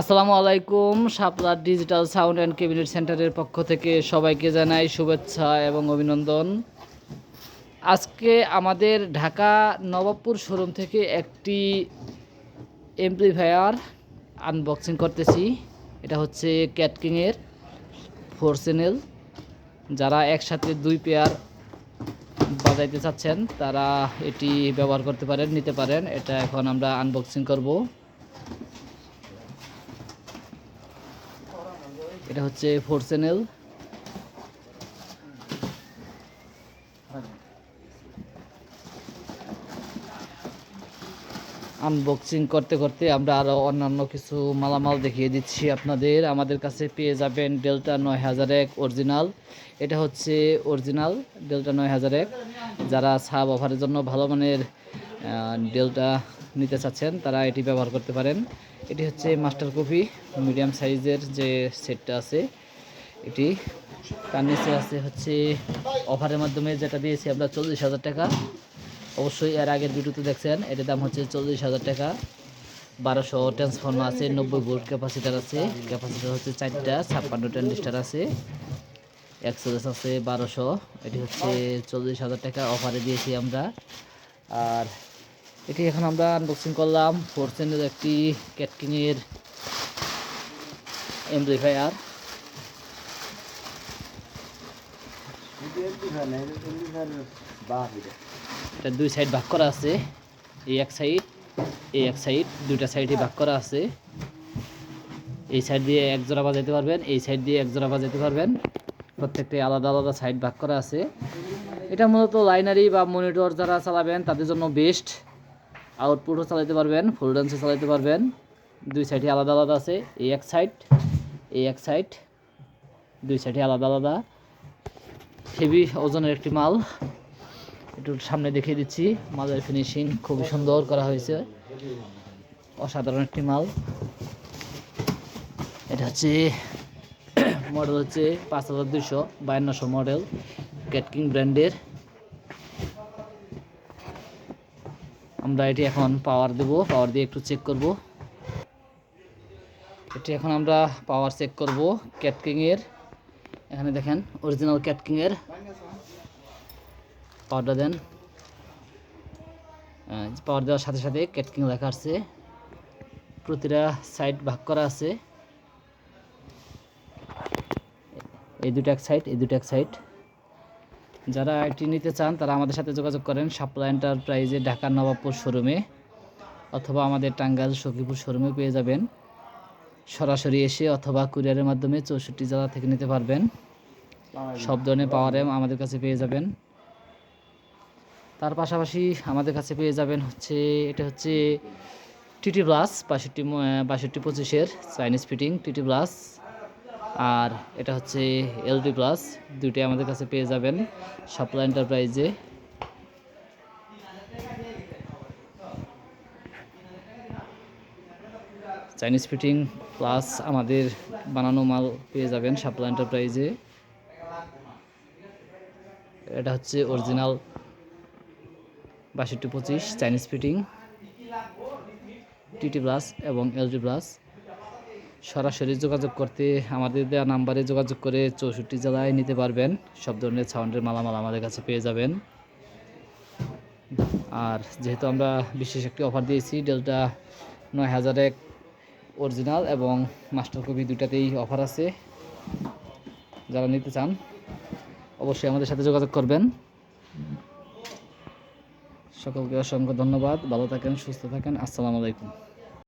আসসালামু আলাইকুম। Shapla digital sound and cabinet সেন্টারের পক্ষ থেকে সবাইকে জানাই শুভেচ্ছা এবং অভিনন্দন। আজকে আমাদের ঢাকা নবাবপুর শোরুম থেকে একটি এমপ্লিফায়ার আনবক্সিং করতেছি। এটা হচ্ছে ক্যাটকিংয়ের ফোর চ্যানেল যারা একসাথে দুই পেয়ার বাজাইতে চাচ্ছেন, তারা এটি ব্যবহার করতে পারেন, নিতে পারেন। এটা এখন আমরা আনবক্সিং করব। এটা হচ্ছে ফোর চ্যানেল আনবক্সিং করতে করতে আমরা আরও অন্যান্য কিছু মালামাল দেখিয়ে দিচ্ছি আপনাদের। আমাদের কাছে পেয়ে যাবেন ডেল্টা নয় হাজার এক অরিজিনাল এটা হচ্ছে অরিজিনাল ডেল্টা নয় হাজার এক। যারা সাব অফারের জন্য ভালো মানের ডেল্টা নিতে চাচ্ছেন, তারা এটি ব্যবহার করতে পারেন। এটি হচ্ছে মাস্টার কপি, মিডিয়াম সাইজের যে সেটটা আছে, এটি। তার নিচে আছে হচ্ছে অফারের মাধ্যমে যেটা দিয়েছি আমরা চল্লিশ হাজার টাকা। অবশ্যই এর আগের ভিডিওতে দেখছেন, এটার দাম হচ্ছে চল্লিশ হাজার টাকা। বারোশো ট্রান্সফর্মার আছে, নব্বই ভোল্ট ক্যাপাসিটার আছে ক্যাপাসিটার হচ্ছে চারটা, ছাপ্পান্ন ট্রানজিস্টার আছে। এক্সেলএস আছে বারোশো, এটি হচ্ছে চল্লিশ হাজার টাকা অফারে দিয়েছি আমরা। আর এটি এখন আমরা আনবক্সিং করলাম। ফোর চ্যানেল একটি ক্যাটকিংয়ের এমপ্লিফায়ার এটা দুই সাইড ভাগ করা আছে। এই এক সাইড এই এক সাইড দুইটা সাইডে ভাগ করা আছে। এই সাইড দিয়ে এক জোড়া বাজাইতে পারবেন, এই সাইড দিয়ে এক জোড়া বাজাইতে পারবেন। প্রত্যেকটি আলাদা আলাদা সাইড ভাগ করা আছে। এটা মূলত লাইনারি বা মনিটর যারা চালাবেন, তাদের জন্য বেস্ট আউটপুটও চালাতে পারবেন ফুল ডান্সও চালাতে পারবেন। দুই সাইডে আলাদা আলাদা আছে, এই এক সাইড এই এক সাইড দুই সাইডে আলাদা আলাদা। হেভি ওজনের একটি মাল। একটু সামনে দেখিয়ে দিচ্ছি, মালের ফিনিশিং খুবই সুন্দর করা হয়েছে। অসাধারণ একটি মাল। এটা হচ্ছে মডেল হচ্ছে পাঁচ হাজার দুইশো বায়ান্নশো মডেল ক্যাটকিং ব্র্যান্ডের আমরা এটি এখন পাওয়ার দেব পাওয়ার দিয়ে একটু চেক করব। এটি এখন আমরা পাওয়ার চেক করব ক্যাটকিংয়ের এখানে দেখেন অরিজিনাল ক্যাটকিংয়ের পাওয়ারটা দেন। পাওয়ার দেওয়ার সাথে সাথে ক্যাটকিং লেখা আছে। প্রতিটা সাইড ভাগ করা আছে। এই দুটো এক সাইড এই দুটো এক সাইড যারা এটি নিতে চান, তারা আমাদের সাথে যোগাযোগ করেন সাপ্লাই এন্টারপ্রাইজে ঢাকা নবাবপুর শোরুমে অথবা আমাদের টাঙ্গাইল সখীপুর শোরুমে পেয়ে যাবেন। সরাসরি এসে অথবা কুরিয়ারের মাধ্যমে চৌষট্টি জেলা থেকে নিতে পারবেন। সব ধরনের পাওয়ার এম আমাদের কাছে পেয়ে যাবেন। তার পাশাপাশি আমাদের কাছে পেয়ে যাবেন হচ্ছে, এটা হচ্ছে টিটি প্লাস বাষট্টি বাষট্টি পঁচিশের চাইনিজ ফিটিং টিটি প্লাস আর এটা হচ্ছে এলডি প্লাস দুইটাই আমাদের কাছে পেয়ে যাবেন সাপ্লাই এন্টারপ্রাইজে চাইনিজ ফিটিং প্লাস আমাদের বানানো মাল পেয়ে যাবেন সাপ্লাই এন্টারপ্রাইজে এটা হচ্ছে অরিজিনাল বাষট্টি পঁচিশ চাইনিজ ফিটিং টিটি প্লাস এবং এলজি প্লাস সরাসরি যোগাযোগ করতে আমাদের দেওয়া নাম্বারে যোগাযোগ করে চৌষট্টি জেলায় নিতে পারবেন। সব ধরনের সাউন্ডের মালামাল আমাদের কাছে পেয়ে যাবেন। আর যেহেতু আমরা বিশেষ একটি অফার দিয়েছি ডেলটা নয় হাজার এক অরিজিনাল এবং মাস্টার কপি দুটাতেই অফার আছে। যারা নিতে চান, অবশ্যই আমাদের সাথে যোগাযোগ করবেন। সকলকে অসংখ্য ধন্যবাদ। ভালো থাকেন, সুস্থ থাকেন। আসসালামু আলাইকুম।